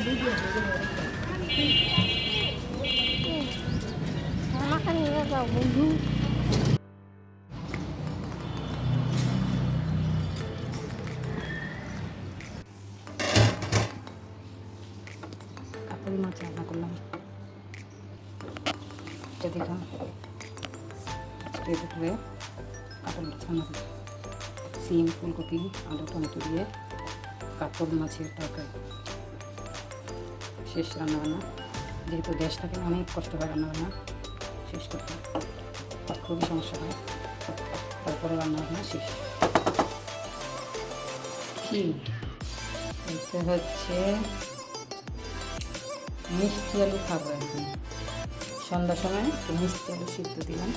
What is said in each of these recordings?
makan nggak tahu bumbu kapal jadi kan itu tuh ya kapal macam শেষ রান্না বান্না। যেহেতু গ্যাস থাকে, অনেক কষ্ট হয় রান্না বান্না। শেষ করতে। খুবই সমস্যা হয়। তারপরে রান্না বান্না শেষ। এটা হচ্ছে মিষ্টি আলু খাব এখন সন্ধ্যার সময় মিষ্টি আলু সিদ্ধ দিলাম।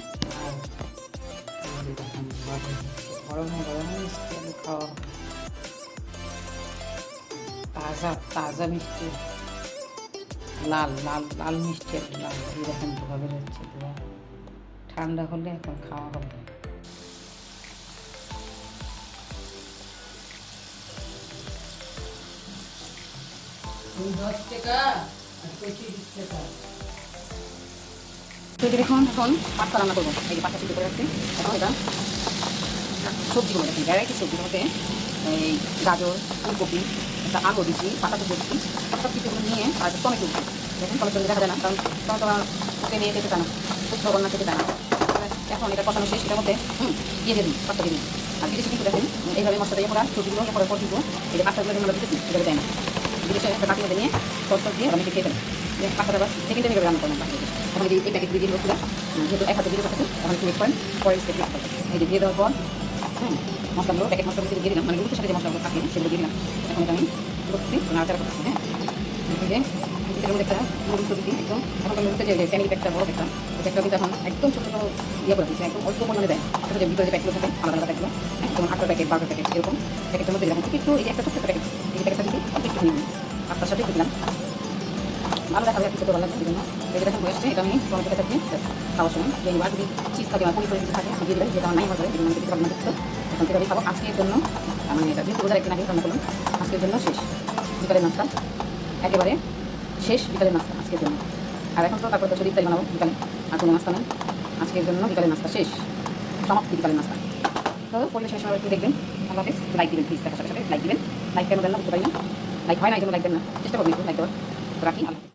গরমে গরমে মিষ্টি আলু খাওয়া। তাজা তাজা মিষ্টি। লাল লাল লাল মিষ্টি আলু লাল এরকম বেরোচ্ছে ধোয়া ঠান্ডা হলে এখন খাওয়া হবে। এখন পাস্তা রান্না করব। এই যে পাস্তা সিদ্ধ করে রাখছি। এখন এটা ভ্যারাইটি মধ্যে এই গাজর ফুলকপি একটা আলু দিচ্ছি পাতা তো দিচ্ছি সব কিছুগুলো নিয়ে আর টমেটো দিচ্ছি। দেখুন টমেটো দেখা যায় না, কারণ টমেটো ওকে নিয়ে খেতে চায় না রান্না খেতে চায় এখন এটা কষানো শেষ, এটার মধ্যে দিয়ে দেবেন পাস্তা দিয়ে আর বিদেশে কিন্তু দেখেন এইভাবে মশলা দিয়ে করা সবজিগুলো পরে পর দিব এই যে পাস্তাগুলো আমরা দিতেছি, এভাবে দেয় না। বিদেশে একটা বাটির মধ্যে নিয়ে টস দিয়ে আমি খেয়ে ফেলেন পাস্তাটা আবার সেকেন্ড টাইম রান্না করলাম এখন এই প্যাকেট দিয়ে দিল যেহেতু এক হাতে দিয়ে পাঠাতে এখন একটু ওয়েট করেন পরে এই যে দিয়ে দেওয়ার পর মশলাগুলো প্যাকেট মশলাগুলো দিয়ে দিলাম মানে রুটির সাথে যে মশলাগুলো থাকে, সেগুলো দিয়ে দিলাম। এখন এটা আমি করতেছি নাড়াচাড়া করতেছি হ্যাঁ? এটার মধ্যে একটা নুডলস দিচ্ছি একদম, এখন নুডলসের যে ফ্যামিলি প্যাকটা বড় প্যাকটা প্যাকটা কিন্তু এখন একদম ছোটো ছোটো ইয়ে করে দিচ্ছে একদম অল্প পরিমাণে দেয়। ছোটো যে ভিতরে যে প্যাকগুলো থাকে, আলাদা আলাদা প্যাকগুলো একদম আটটা প্যাকেট বারোটা প্যাকেট এরকম প্যাকেটের মধ্যে দিলাম। একটু এই যে একটা ছোট্ট প্যাকেট এই প্যাকেটটা দিচ্ছি একটু নিয়ে আপনার সাথে দিলাম। ভালো দেখা যায় খেতে ভালো লাগবে জন্য। যে দেখুন এটা আমি টমেটো কেটে খাওয়ার সময়। যদি চিজ থাকে আমার পনির থাকে আপনি দিয়ে দেবেন যেটা আমার নাই হবে আমি আমি খাব। আজকের জন্য মানে এটা যেহেতু রোজার একদিন আগে রান্না করলাম। আজকের জন্য শেষ। বিকালের নাস্তা। একেবারে শেষ বিকালের নাস্তা আজকের জন্য। আর এখন তো তারপর তো ইত্যাদি বানাবো বিকালে। আর কোনো নাস্তা নেই। আজকের জন্য বিকালের নাস্তা শেষ। সমাপ্তি বিকালের নাস্তা। তো পরিবেশের সময় একটু দেখবেন। হাফেজ। লাইক দিবেন প্লিজ দেখার সাথে সাথে। লাইক দিবেন। লাইক কেন দেন না বুঝতে পারি না। লাইক হয় না, এই জন্য লাইক দেন না। চেষ্টা করবেন লাইক দেওয়ার। রাখি, আল্লাহ।